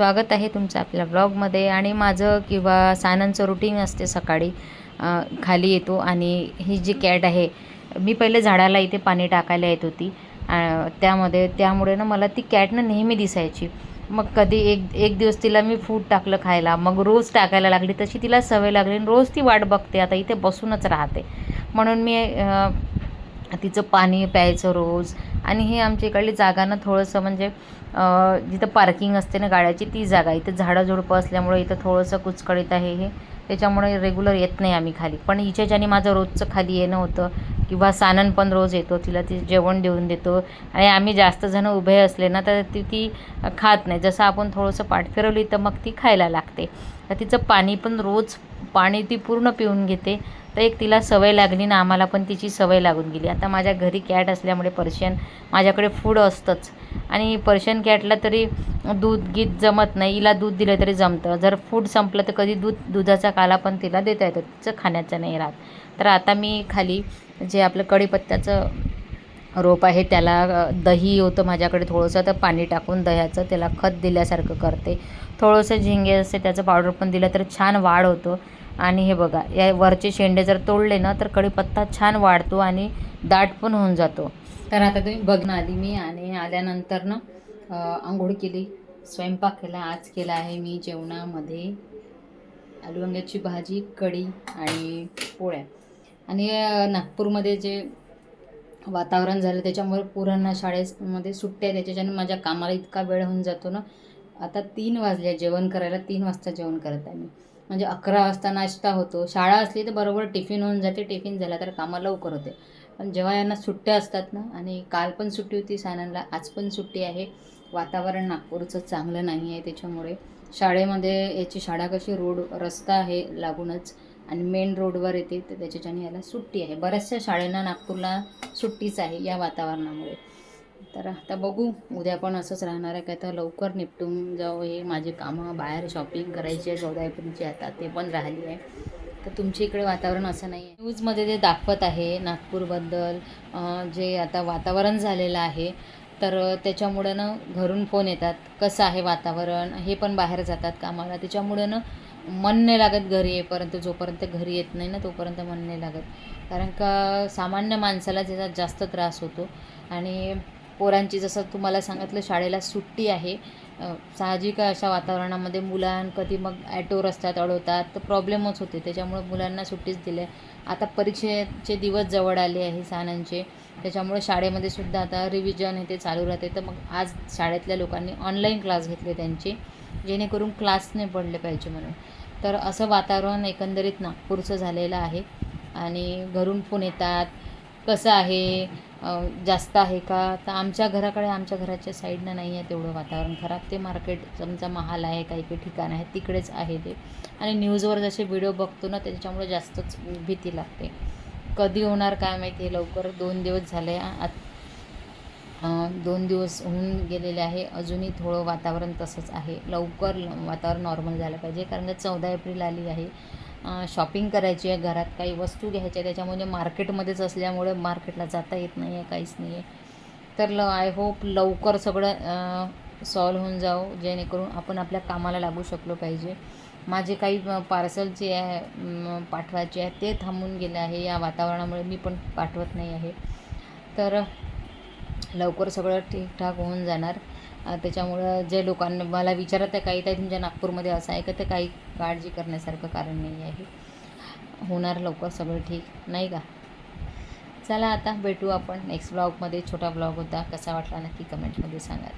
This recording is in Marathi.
स्वागत आहे तुमचं आपल्या ब्लॉगमध्ये आणि माझं किंवा सानंचं रुटीन असते सकाळी खाली येतो आणि ही जी कॅट आहे मी पहिले झाडाला इथे पाणी टाकायला येत होती. त्यामध्ये त्यामुळे ना मला ती कॅटनं नेहमी दिसायची. मग कधी एक एक दिवस तिला मी फूड टाकलं खायला मग रोज टाकायला लागली तशी तिला सवय लागली आणि रोज ती वाट बघते. आता इथे बसूनच राहते. म्हणून मी तिचं पाणी प्यायचं रोज. आणि हे आमच्या इकडली जागा ना थोडंसं म्हणजे जिथं पार्किंग असते ना गाड्याची ती जागा. इथं झाडं झुडपं असल्यामुळे इथं थोडंसं कुचकळीत आहे हे. त्याच्यामुळे रेग्युलर येत नाही आम्ही खाली. पण हिच्याच्याने माझं रोजचं खाली येणं होतं. किंवा सानन पण रोज येतो तिला ती जेवण देऊन देतो. आणि आम्ही जास्त जण उभे असले ना तर ती ती खात नाही. जसं आपण थोडंसं पाठ फिरवली तर मग ती खायला लागते. तर तिचं पाणी पण रोज पाणी ती पूर्ण पिऊन घेते. तर एक तिला सवय लागली ना आम्हाला पण तिची सवय लागून गेली. आता माझ्या घरी कॅट असल्यामुळे पर्शियन माझ्याकडे फूड असतंच. आणि पर्शियन कॅटला तरी दूध गीत जमत नाही. हिला दूध दिलं तरी जमतं. जर फूड संपलं तर कधी दूध दुधाचा काला पण तिला देता येतो. तिचं खाण्याचं नाही राहत. तर आता मी खाली जे आपलं कढीपत्त्याचं रोप आहे त्याला दही होतं माझ्याकडे थोडंसं. तर पाणी टाकून दह्याचं त्याला खत दिल्यासारखं करते. थोडंसं झिंगे असते त्याचं पावडर पण दिलं तर छान वाढ होतो. आणि हे बघा या वरचे शेंडे जर तोडले ना तर कढीपत्ता छान वाढतो आणि दाट पण होऊन जातो. तर आता तुम्ही बघणं आली मी आणि आल्यानंतर ना आंघोळ केली स्वयंपाक केला आज केला आहे मी जेवणामध्ये आलू वांग्याची भाजी कढी आणि पोळ्या. आणि नागपूरमध्ये जे वातावरण झालं त्याच्यामुळे पोरांना शाळेमध्ये सुट्ट्या आहे त्याच्याच्याने माझ्या कामाला इतका वेळ होऊन जातो ना आता तीन वाजले जेवण करायला तीन वाजता जेवण करत आहे मी. म्हणजे अकरा वाजता नाश्ता होतो. शाळा असली तर बरोबर टिफिन होऊन जाते टिफिन झाला तर कामं लवकर होते. पण जेव्हा यांना सुट्ट्या असतात ना आणि काल पण सुट्टी होती सानंदला आज पण सुट्टी आहे. वातावरण नागपूरचं चांगलं नाही आहे त्याच्यामुळे. शाळेमध्ये याची शाळा कशी रोड रस्ता आहे लागूनच आणि मेन रोडवर येते तर त्याच्याच्याने याला सुट्टी आहे. बऱ्याचशा शाळेंना नागपूरला सुट्टीच आहे या वातावरणामुळे. तर आता बघू उद्या पण असंच राहणार आहे काय तर लवकर निपटून जाऊ हे माझे कामं बाहेर शॉपिंग करायची आहे चौदा एप्रिलची आता ते पण राहिली आहे. तर तुमच्या इकडे वातावरण असं नाही आहे. न्यूजमध्ये जे दाखवत आहे नागपूरबद्दल जे आता वातावरण झालेलं आहे तर त्याच्यामुळं ना घरून फोन येतात कसं आहे वातावरण हे पण बाहेर जातात कामाला त्याच्यामुळं ना मन नाही लागत घरी येईपर्यंत जोपर्यंत घरी येत नाही ना तोपर्यंत मन नाही लागत. कारण का सामान्य माणसाला त्याचा जास्त त्रास होतो आणि पोरांची जसं तुम्हाला सांगितलं शाळेला सुट्टी आहे. साहजिक अशा वातावरणामध्ये मुलां कधी मग ॲटो रस्त्यात अडवतात तर प्रॉब्लेमच होते. त्याच्यामुळे मुलांना सुट्टीच दिली आहे आता परीक्षेचे दिवस जवळ आले आहे सानांचे त्याच्यामुळे शाळेमध्ये सुद्धा आता रिव्हिजन हे ते चालू राहते. तर मग आज शाळेतल्या लोकांनी ऑनलाईन क्लास घेतले त्यांचे जेणेकरून क्लासने पडले पाहिजे म्हणून. तर असं वातावरण एकंदरीत नागपूरचं झालेलं आहे. आणि घरून फोन येतात. कसं आहे? जास्त आहे का? तर आमच्या घराकडे आमच्या घराच्या साईडनं नाही आहे तेवढं वातावरण खराब. ते मार्केट समजा महाल आहे काही काही ठिकाण आहे तिकडेच आहे ते. आणि न्यूजवर जसे व्हिडिओ बघतो ना त्याच्यामुळे जास्तच भीती लागते. कधी होणार काय माहिती आहे लवकर? दोन दिवस झाले आत दोन दिवस होऊन गेलेले आहे. अजूनही थोडं वातावरण तसंच आहे. लवकर वातावरण नॉर्मल झालं पाहिजे. कारण का चौदा एप्रिल आली आहे. शॉपिंग करायची आहे घरात. काही वस्तू घ्यायच्या त्याच्यामुळे मार्केटमध्येच असल्यामुळे मार्केटला जाता येत नाही आहे. काहीच नाही आहे. तर ल आय होप लवकर सगळं सॉल्व होऊन जावं. जेणेकरून आपण आपल्या कामाला लागू शकलो पाहिजे. माझे काही पार्सल जे आहे पाठवायचे आहे ते थांबून गेले आहे. या वातावरणामुळे मी पण पाठवत नाही आहे. तर लवकर सगळं ठीकठाक होऊन जाणार. त्याच्यामुळं जे लोकांना मला विचारत आहे काही काही तुमच्या नागपूरमध्ये असं आहे का? ते काही काळजी करण्यासारखं कारण नाही आहे. होणार लवकर सगळं ठीक नाही का? चला आता भेटू आपण नेक्स्ट ब्लॉगमध्ये छोटा ब्लॉग होता. कसा वाटला नक्की कमेंटमध्ये सांगा.